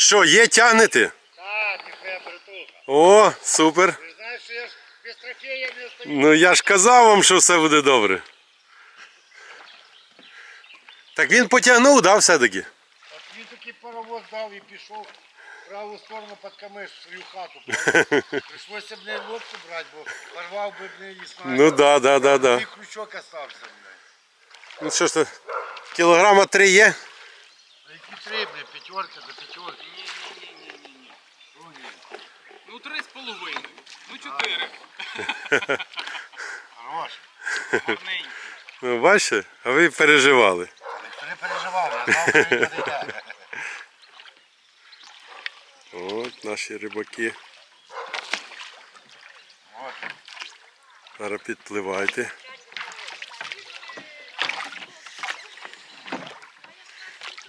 Що, є тягнете? Так, тихая притулка. О, супер. Ти знаєш, що я ж без трофея не остаюсь. Ну я ж казав вам, що все буде добре. Так він потягнув, да, все-таки? От він такий паровоз дав і пішов в праву сторону під камиш в свою хату. Прийшлося б не лодку брати, бо порвав би б не і снайпер. Ну да, да, да, да. І крючок остався. блядь. Ну що ж, то, кілограма три є? А які п'ятерка до п'ятерки. Ні-ні-ні-ні-ні. Ну три з половиною. Ну чотири. Хорош. Гарненькі. Ну, бачите, а ви переживали. Ніхто не переживав, я знав, що. От наші рибаки. Зараз підпливайте.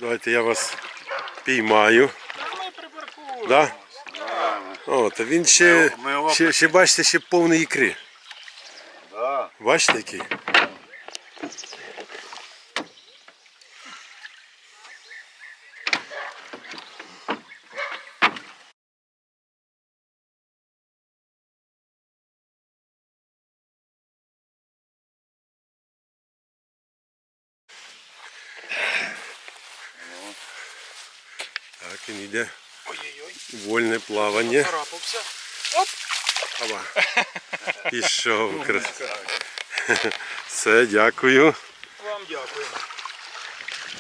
Давайте я вас піймаю. Да? О, то він ще, ще, ще бачите, ще повний ікри. Бачите який? Так, він йде. Ой-ой-ой. Вольне плавання. Царапався. Ава. Пішов. Все, дякую. Вам дякую.